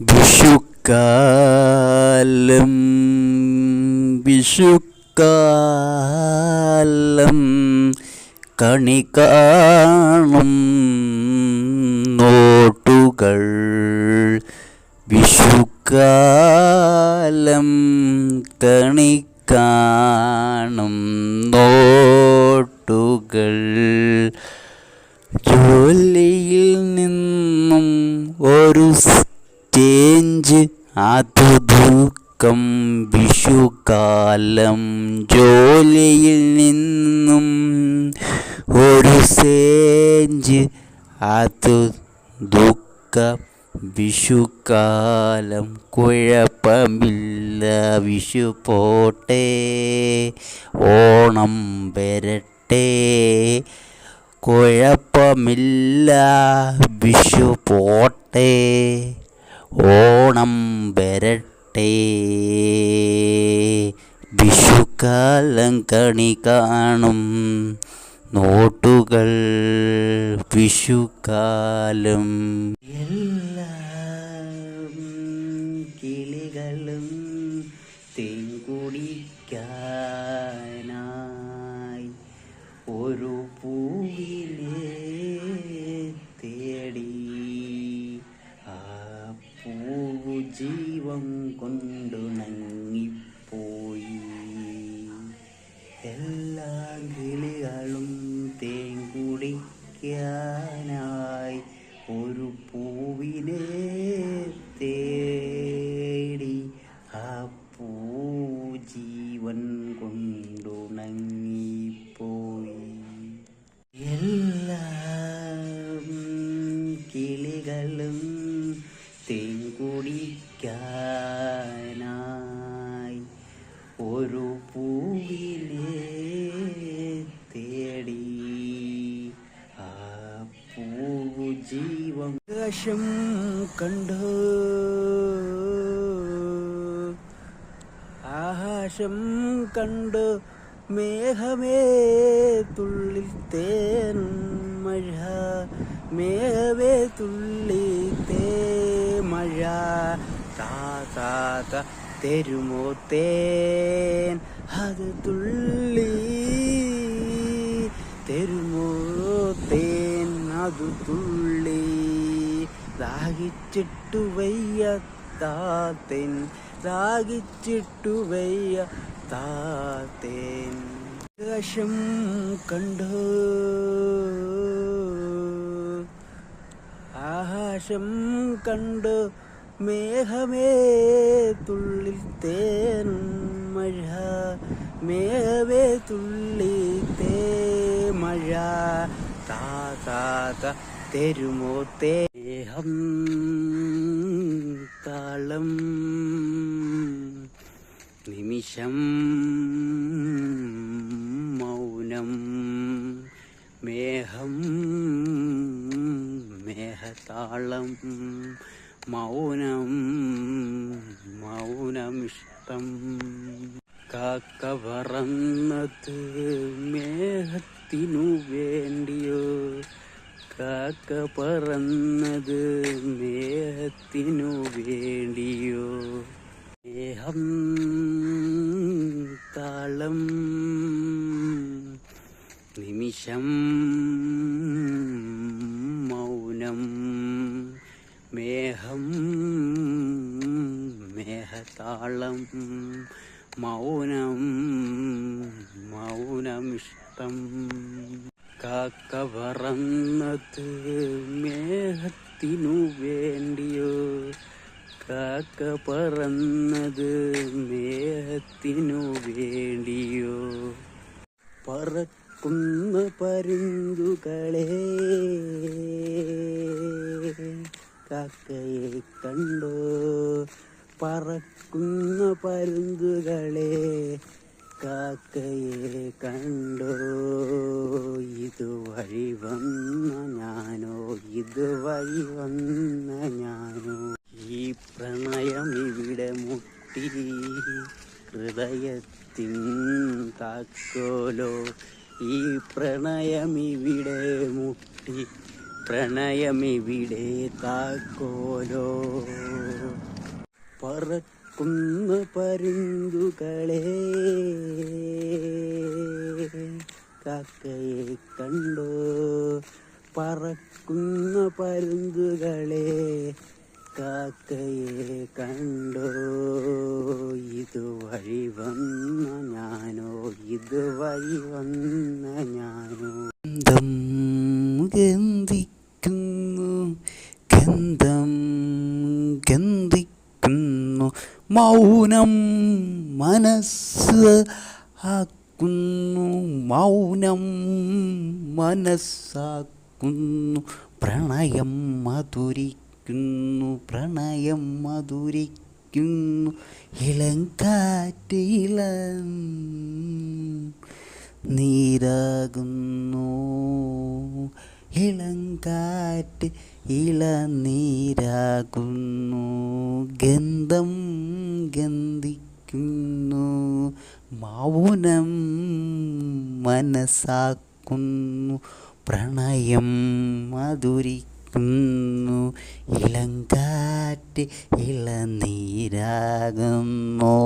വിഷുക്കാലം വിഷുക്കാലം കണി കാണും നോട്ടുകൾ. വിഷുക്കാലം കണി കാണും നോട്ടുകൾ. ജോലിയിൽ നിന്നും ഒരു ചേഞ്ച് അത് ദുഃഖം വിഷുകാലം ജോലിയിൽ നിന്നും ഒരു സേഞ്ച്. അതു ദുഃഖം വിഷുക്കാലം കുഴപ്പമില്ല. വിഷു പോട്ടെ ഓണം വരട്ടെ കുഴപ്പമില്ല. വിഷു പോട്ടെ. ഓണം വരട്ടെ. വിഷുക്കാലം കണി കാണും. നോട്ടുകൾ വിഷുക്കാലം. എല്ലാ കിളികളും തേൻകുടിക്കാനായി ഒരു പൂവിനെ എല്ലാ കിളികളും തേൻ കുടിക്കാനായി ഒരു പൂവിനെ തേടി ആ പൂ ജീവൻ കൊണ്ടുണങ്ങിപ്പോയി. എല്ലാ കിളികളും തേൻ കുടിക്കാനായി ഒരു പൂവിലെ തേടി ആ പൂവു ജീവൻ ആകാശം കണ്ടു. ആകാശം കണ്ടു. മേഘമേ തുള്ളി തേൻ മഴ. മേഘമേ തുള്ളി തേ മഴ. താ താ താ. തരുമോ തേൻ അത് തുള്ളി തരുമോ തേൻ അത് തുള്ളി ദാഹിച്ചിട്ടു വയ്യ താത്തേൻ ദാഹിച്ചിട്ടു വയ്യ താത്തേൻ. ആകാശം കണ്ടു. ആകാശം കണ്ടു. മേഘമേ തുള്ളി തേൻ മഴ മേഘമേ തുള്ളി തേ മഴ. താ തരുമോ തേഹം താളം നിമിഷം മൗനം മേഘം മേഘതാളം. മൗനം മൗനമിഷ്ടം. കാക്ക പറന്നത് മേഘത്തിനു വേണ്ടിയോ? കാക്ക പറന്നത് മേഘത്തിനു വേണ്ടിയോ? മേഘം താളം നിമിഷം മൗനം മേഘം മേഘതാളം മൗനം മൗനമിഷ്ടം. കാക്ക പറന്നത് മേഘത്തിനു വേണ്ടിയോ? കാക്ക പറന്നത് മേഘത്തിനു വേണ്ടിയോ? പറക്കുന്ന പരുന്തുകളെ കാക്കയെ കണ്ടോ? പറക്കുന്ന പരുന്തുകളെ കാക്കയെ കണ്ടോ? ഇതുവഴി വന്ന ഞാനോ? ഇതുവഴി വന്ന ഞാനോ? ഈ പ്രണയം ഇവിടെ മുട്ടി ഹൃദയത്തിൻ താക്കോലോ? ഈ പ്രണയം പ്രണയമിവിടെ മുട്ടി പ്രണയം പ്രണയമിവിടെ താക്കോലോ? പറക്കുന്ന പരുന്തുകളെ. കാക്കയെ കണ്ടോ പറക്കുന്ന പരുന്തുകളെ. കാക്കയെ കണ്ടോ ഇതുവഴി വന്ന ഞാനോ ഇതുവഴി വന്ന ഞാനോ. മൗനം മനസ്സ് ആക്കുന്നു. മൗനം മനസ്സാക്കുന്നു. പ്രണയം മധുരിക്കുന്നു. പ്രണയം മധുരിക്കുന്നു. ഇളങ്കാറ്റ് ഇള നീരാകുന്നു. ഇളങ്കാറ്റ് ഇളനീരാകുന്നു ഗന്ധം ഗന്ധിക്കുന്നു. മൗനം മനസ്സാക്കുന്നു പ്രണയം മധുരിക്കുന്നു. ഇളങ്കാറ്റ് ഇളനീരാകുന്നു.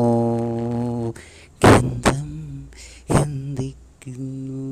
ഗന്ധം എന്തിക്കുന്നു